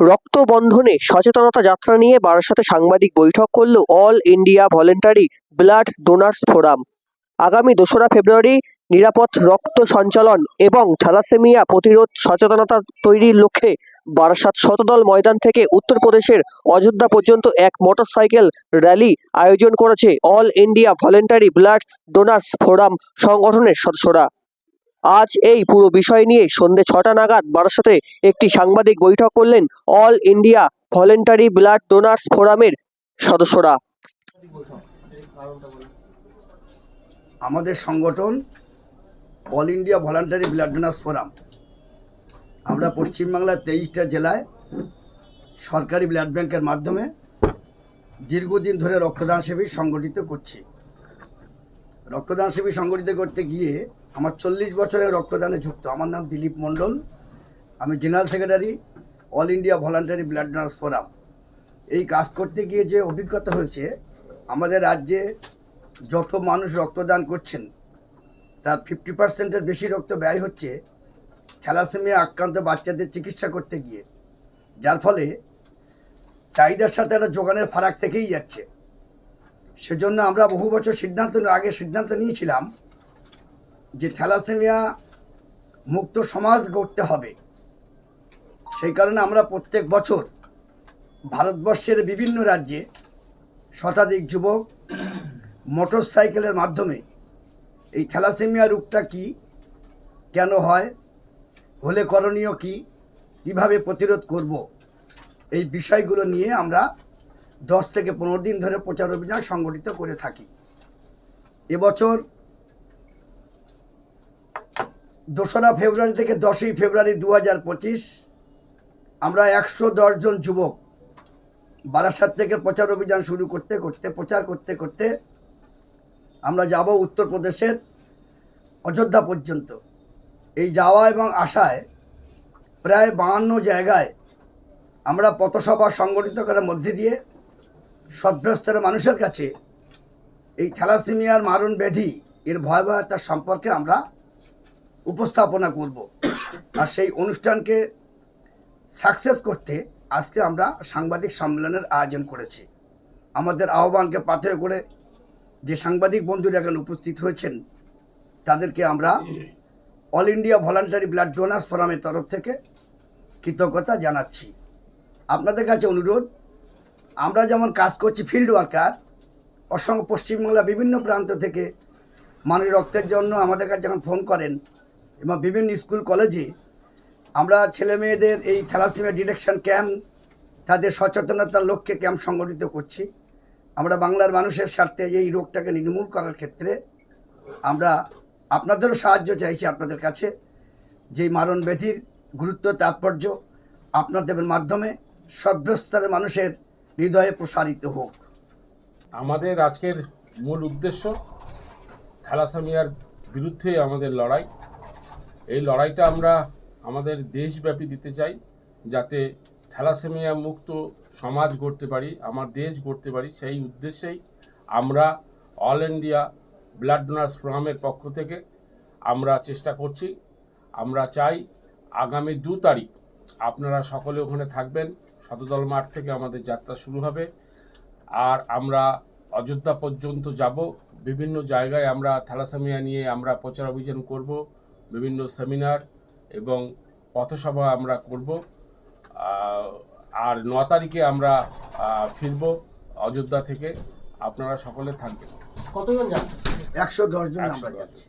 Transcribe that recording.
রক্তবন্ধনে সচেতনতা যাত্রা নিয়ে বারাসাতে সাংবাদিক বৈঠক করল all India voluntary blood donors forum. আগামী দোসরা ফেব্রুয়ারি নিরাপদ রক্ত সঞ্চালন এবং থ্যালাসেমিয়া প্রতিরোধ সচেতনতা তৈরির লক্ষ্যে বারাসাত শতদল ময়দান থেকে উত্তরপ্রদেশের অযোধ্যা পর্যন্ত এক মোটরসাইকেল র্যালি আয়োজন করেছে all India voluntary blood donors forum সংগঠনের সদস্যরা। আজ এই পুরো বিষয় নিয়ে সন্ধে ছটা নাগাদ বারাসাতে একটি সাংবাদিক বৈঠক করলেন all India voluntary blood donors ফোরামের সদস্যরা। আমাদের সংগঠন all India voluntary blood donors forum. আমরা পশ্চিমবাংলার তেইশটা জেলায় সরকারি ব্লাড ব্যাংকের মাধ্যমে দীর্ঘদিন ধরে রক্তদান শিবির সংগঠিত করছি। রক্তদান শিবির সংগঠিত করতে গিয়ে আমার চল্লিশ বছরের রক্তদানে যুক্ত। আমার নাম দিলীপ মণ্ডল। আমি general secretary, all India voluntary blood donors forum. এই কাজ করতে গিয়ে যে অভিজ্ঞতা হয়েছে, আমাদের রাজ্যে যত মানুষ রক্তদান করছেন, তার ফিফটি পার্সেন্টের বেশি রক্ত ব্যয় হচ্ছে থ্যালাসেমিয়া আক্রান্ত বাচ্চাদের চিকিৎসা করতে গিয়ে। যার ফলে চাহিদার সাথে একটা যোগানের ফারাক থেকেই যাচ্ছে। সেজন্য আমরা বহু বছর সিদ্ধান্ত, আগে সিদ্ধান্ত নিয়েছিলাম যে থ্যালাসেমিয়া মুক্ত সমাজ গড়তে হবে। সেই কারণে আমরা প্রত্যেক বছর ভারতবর্ষের বিভিন্ন রাজ্যে শতাধিক যুবক মোটর সাইকেলের মাধ্যমে এই থ্যালাসেমিয়া রোগটা কি, কেন হয়, হলে করণীয় কি, কীভাবে প্রতিরোধ করব, এই বিষয়গুলো নিয়ে আমরা দশ থেকে পনেরো দিন ধরে প্রচার অভিযান সংগঠিত করে থাকি। এবছর দোসরা ফেব্রুয়ারি থেকে দশই ফেব্রুয়ারি দু হাজার পঁচিশ, আমরা একশো জন যুবক বারাসাত থেকে প্রচার অভিযান শুরু করতে করতে, প্রচার করতে করতে আমরা যাব উত্তরপ্রদেশের অযোধ্যা পর্যন্ত। এই যাওয়া এবং আসায় প্রায় বাহান্ন জায়গায় আমরা পথসভা সংগঠিত করার মধ্যে দিয়ে সভ্যস্তর মানুষের কাছে এই থ্যালাসিমিয়ার মারণ ব্যাধি এর ভয়াবহতা সম্পর্কে আমরা উপস্থাপনা করব। আর সেই অনুষ্ঠানকে সাকসেস করতে আজকে আমরা সাংবাদিক সম্মেলনের আয়োজন করেছি। আমাদের আহ্বানকে পাথেয় করে যে সাংবাদিক বন্ধুরা এখানে উপস্থিত হয়েছেন, তাদেরকে আমরা all India voluntary blood donors ফোরামের তরফ থেকে কৃতজ্ঞতা জানাচ্ছি। আপনাদের কাছে অনুরোধ, আমরা যেমন কাজ করছি ফিল্ড ওয়ার্কার অসংখ্য পশ্চিমবাংলার বিভিন্ন প্রান্ত থেকে মানুষ রক্তের জন্য আমাদের কাছে যখন ফোন করেন এবং বিভিন্ন স্কুল, কলেজে আমরা ছেলে মেয়েদের এই থ্যালাসিমিয়া ডিটেকশন ক্যাম্প, তাদের সচেতনতার লক্ষ্যে ক্যাম্প সংগঠিত করছি। আমরা বাংলার মানুষের স্বার্থে এই রোগটাকে নির্মূল করার ক্ষেত্রে আমরা আপনাদেরও সাহায্য চাইছি আপনাদের কাছে। যে মারণ ব্যাধির গুরুত্ব, তাৎপর্য আপনাদের মাধ্যমে সভ্যস্তরের মানুষের হৃদয়ে প্রসারিত হোক। আমাদের আজকের মূল উদ্দেশ্য থ্যালাসেমিয়ার বিরুদ্ধে আমাদের লড়াই। এই লড়াইটা আমরা আমাদের দেশব্যাপী দিতে চাই, যাতে থ্যালাসেমিয়া মুক্ত সমাজ গড়তে পারি, আমার দেশ গড়তে পারি। সেই উদ্দেশ্যেই আমরা অল ইন্ডিয়া ব্লাড ডোনার্স ফোরামের পক্ষ থেকে আমরা চেষ্টা করছি। আমরা চাই আগামী দু তারিখ আপনারা সকলে ওখানে থাকবেন। শতদল মাঠ থেকে আমাদের যাত্রা শুরু হবে। আর আমরা অযোধ্যা পর্যন্ত যাব। বিভিন্ন জায়গায় আমরা থ্যালাসেমিয়া নিয়ে আমরা প্রচার অভিযান করব। বিভিন্ন সেমিনার এবং পথসভা আমরা করব। আর ন তারিখে আমরা ফিরব অযোধ্যা থেকে। আপনারা সকলে থাকবেন। কতজন যাচ্ছে একশো দশজন আমরা যাচ্ছি।